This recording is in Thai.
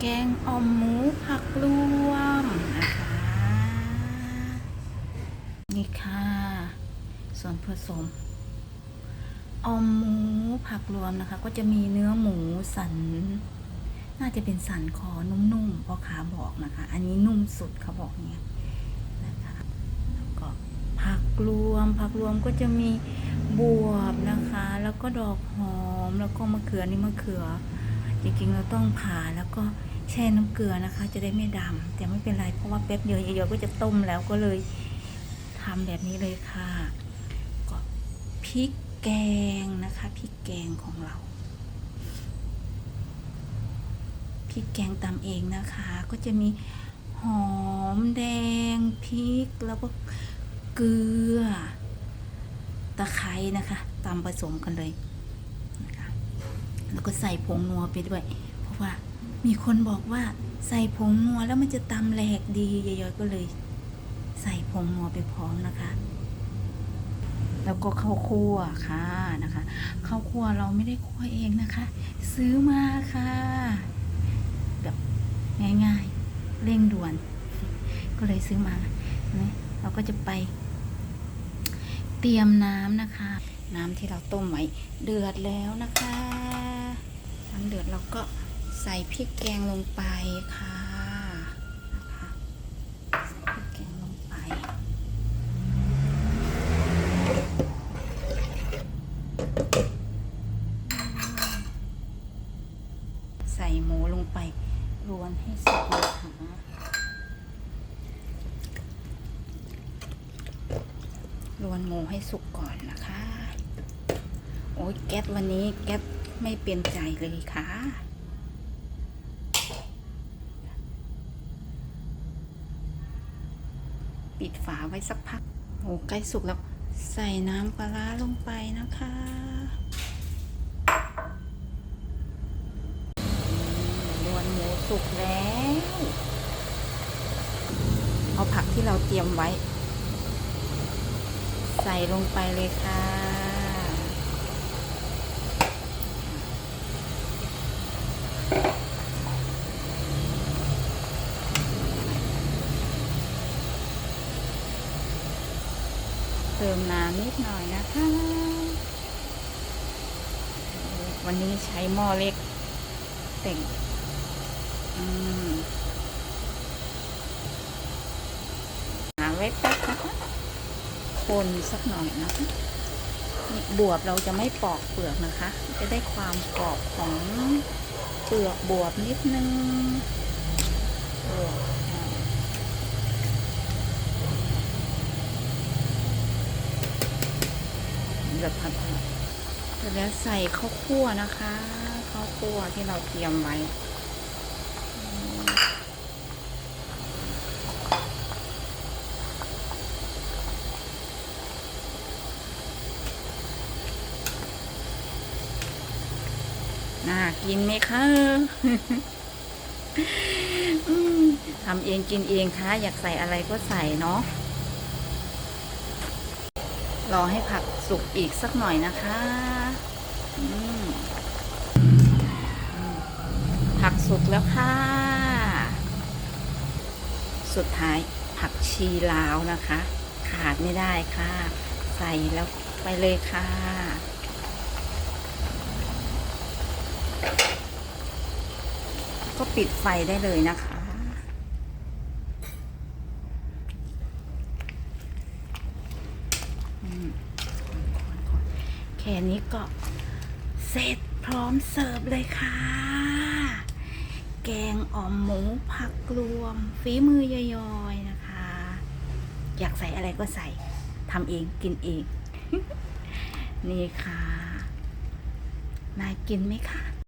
แกงอ่อมหมูผักรวมนะคะ นี่ค่ะ ส่วนผสมอ่อมหมูผักรวมนะคะ ก็จะมีเนื้อหมูสัน น่าจะเป็นสันคอนุ่มๆพราะขาบอกนะคะ อันนี้นุ่มสุดเขาบอกเนี่ยนะคะแล้วก็ผักรวม ผักรวมก็จะมีบวบนะคะ แล้วก็ดอกหอมแล้วก็มะเขือนี่มะเขือ จริงๆ เราต้องผ่าแล้วก็แช่น้ำเกลือนะคะ จะได้ไม่ดำแต่ไม่เป็นไรเพราะว่าแป๊บเดียวเยอะๆก็จะต้มแล้วก็เลยทำแบบนี้เลยค่ะก็พริกแกงนะคะพริกแกงของเราพริกแกงตำเองนะคะ ก็จะมีหอมแดงพริกแล้วก็เกลือตะไคร้นะคะตำผสมกันเลย แล้วก็ใส่ผงนัวไปด้วย เพราะว่ามีคนบอกว่าใส่ผงนัวแล้วมันจะตำแหลกดียายๆก็เลย ใส่ผงนัวไปพร้อมนะคะ แล้วก็ข้าวคั่วค่ะนะคะข้าวคั่วเราไม่ได้คั่วเองนะคะ ซื้อมาค่ะแบบง่ายๆเร่งด่วน ก็เลยซื้อมาเห็นไหมเราก็จะไป เตรียมน้ำนะคะ น้ำที่เราต้มไว้เดือดแล้วนะคะ น้ำเดือดเราก็ใส่พริกแกงลงไปค่ะนะคะใส่พริกแกงลงไป ใส่หมูลงไปรวนให้สุกนะคะรวนหมูให้สุกก่อนนะคะ โอ้ยแก๊สวันนี้แก๊ส ไม่เปลี่ยนใจเลยค่ะ ปิดฝาไว้สักพักโอ้ใกล้สุกแล้ว ใส่น้ำปลาร้าลงไปนะคะรวนหมูสุกแล้ว เอาผักที่เราเตรียมไว้ ใส่ลงไปเลยค่ะ เติมน้ำนิดหน่อยนะคะ วันนี้ใช้หม้อเล็กเต่งหาไว้แป๊บนะคะคนสักหน่อยนะคะนี่บวบเราจะไม่ปอกเปลือกนะคะ จะได้ความกรอบของเปลือกบวบนิดนึงบวบ อ่าเดี๋ยวผัดเสร็จแล้วใส่ข้าวคั่วนะคะข้าวคั่วที่เราเตรียมไว้น่ากินไหมคะทำเองกินเองคะอยากใส่อะไรก็ใส่เนาะ รอให้ผักสุกอีกสักหน่อยนะคะผักสุกแล้วค่ะ สุดท้ายผักชีลาวนะคะ ขาดไม่ได้ค่ะ ใส่แล้วไปเลยค่ะก็ปิดไฟได้เลยนะคะ อืมแค่ นี้ก็เสร็จพร้อมเสิร์ฟเลยค่ะ แกงอ่อมหมูผักรวม ฝีมือยอยๆนะคะ อยากใส่อะไรก็ใส่ทำเองกินเอง นี่ค่ะนายกินไหมคะ